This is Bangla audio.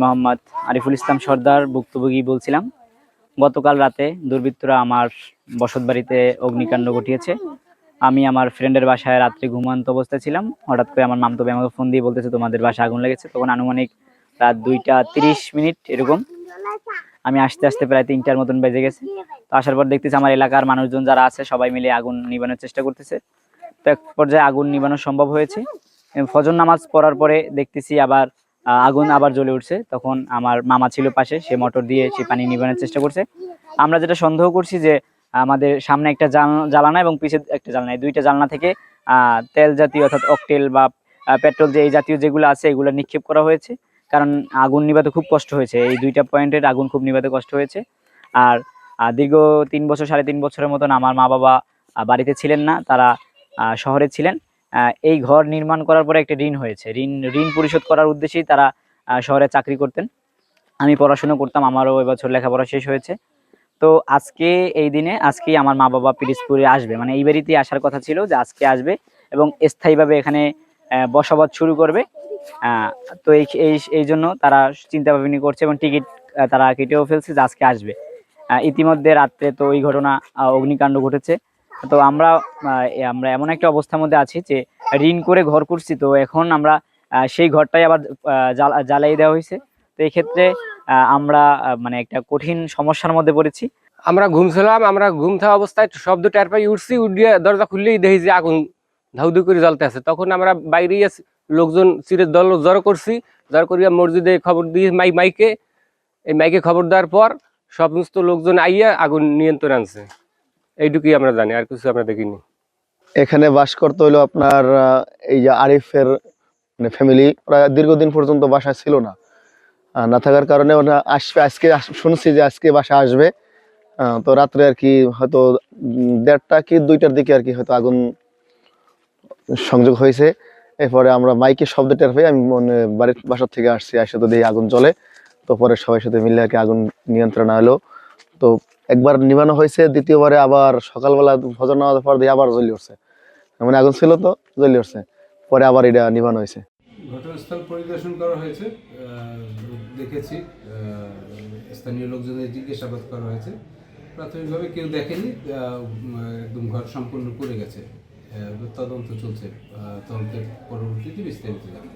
মোহাম্মদ আরিফুল ইসলাম সর্দার ভুক্তভোগী বলছিলাম। গতকাল রাতে দুর্বৃত্তরা আমার বসত বাড়িতে অগ্নিকাণ্ড ঘটিয়েছে। আমি আমার ফ্রেন্ডের বাসায় রাত্রে ঘুমান্ত অবস্থায় ছিলাম। হঠাৎ করে আমার মামতো ভাই আমাকে ফোন দিয়ে বলতেছে, তোমাদের বাসায় আগুন লেগেছে? তখন আনুমানিক রাত দুইটা তিরিশ মিনিট এরকম। আমি আসতে আসতে প্রায় তিনটার মতন বেজে গেছে। তো আসার পর দেখতেছি আমার এলাকার মানুষজন যারা আছে, সবাই মিলে আগুন নিবানোর চেষ্টা করতেছে। তো এক পর্যায়ে আগুন নিবানো সম্ভব হয়েছে। ফজর নামাজ পড়ার পরে দেখতেছি আবার আগুন আবার জ্বলে উঠছে। তখন আমার মামা ছিল পাশে সে মোটর দিয়ে সে পানি নিবানোর চেষ্টা করছে। আমরা যেটা সন্দেহ করছি যে আমাদের সামনে একটা জাল- জ্বালানা এবং পিছে একটা জ্বালানা দুইটা জ্বালানা থেকে তেল জাতীয় অর্থাৎ অকটেল বা পেট্রোল যে এই জাতীয় যেগুলো আছে এগুলো নিক্ষেপ করা হয়েছে। কারণ আগুন নিভাতে খুব কষ্ট হয়েছে। এই দুইটা পয়েন্টের আগুন খুব নিভাতে কষ্ট হয়েছে। আর দীর্ঘ তিন বছর সাড়ে তিন বছরের মতন আমার মা বাবা বাড়িতে ছিলেন না তারা শহরে ছিলেন। এই ঘর নির্মাণ করার পরে একটা ঋণ হয়েছে। ঋণ ঋণ পরিশোধ করার উদ্দেশ্যেই তারা শহরে চাকরি করতেন। আমি পড়াশোনা করতাম, আমারও এবছর লেখাপড়া শেষ হয়েছে। তো আজকে এই দিনে, আজকেই আমার মা বাবা পিরিজপুরে আসবে। মানে এই বাড়িতে আসার কথা ছিল যে আজকে আসবে এবং স্থায়ীভাবে এখানে বসবাস শুরু করবে। তো এই এই এই জন্য তারা চিন্তা ভাবনা করছে এবং টিকিট তারা কেটেও ফেলছে যে আজকে আসবে। ইতিমধ্যে রাত্রে তো ওই ঘটনা অগ্নিকাণ্ড ঘটেছে। তো আমরা আমরা এমন একটা অবস্থার মধ্যে আছি যে ঋণ করে ঘর করছি তো এখন আমরা সেই ঘরটাই আবার আহ, জ্বালা- জ্বালিয়ে দেওয়া হয়েছে। তো ক্ষেত্রে আমরা মানে একটা কঠিন সমস্যার মধ্যে পড়েছি। আমরা ঘুমছিলাম আমরা ঘুম থাকা অবস্থায় শব্দ টের পাই উঠছি উঠিয়ে দরজা খুললেই দেখি যে আগুন ধাউধু করে জ্বলতে আছে। তখন আমরা বাইরে লোকজন চিরের দল জড়ো করছি জড়ো করিয়া মসজিদে খবর দিয়ে মাই মাইকে এই মাইকে খবর দেওয়ার পর সমস্ত লোকজন আইয়া আগুন নিয়ন্ত্রণ আনছে। এইটুকুই আমরা জানি, আর কিছু আমরা দেখিনি। এখানে বাস করতে হলো আপনার এই যে আরিফের মানে ফ্যামিলি ওরা দীর্ঘদিন পর্যন্ত বাসা ছিল না। না থাকার কারণে ওরা আসবে, আজকে শুনছি যে আজকে বাসা আসবে। তো রাত্রে আর কি হয়তো দেড়টা কি দুইটার দিকে আর কি হয়তো আগুন সংযোগ হয়েছে। এরপরে আমরা মাইকে শব্দ টের পাই আমি মনে, বাড়ির বাসার থেকে আসছি আসে তো দেখি আগুন চলে তো পরে সবাই সাথে মিলে আর কি আগুন নিয়ন্ত্রণ হলো তো একবার নিবানো হয়েছে, দ্বিতীয়বারে আবার সকালবেলা ফজর নামাজের পর দিয়ে আবার জ্বলি উঠছে। মানে আগুন ছিল তো, জ্বলি উঠছে। পরে আবার এটা নিবানো হয়েছে। ঘটনাস্থল পরিদর্শন করা হয়েছে দেখেছি স্থানীয় লোকজনের জিজ্ঞাসাবাদ করা হয়েছে। প্রাথমিকভাবে কেউ দেখেনি একদম ঘর সম্পূর্ণ পড়ে গেছে। তদন্ত চলছে তদন্তের পরবর্তীতে বিস্তারিত জানাব।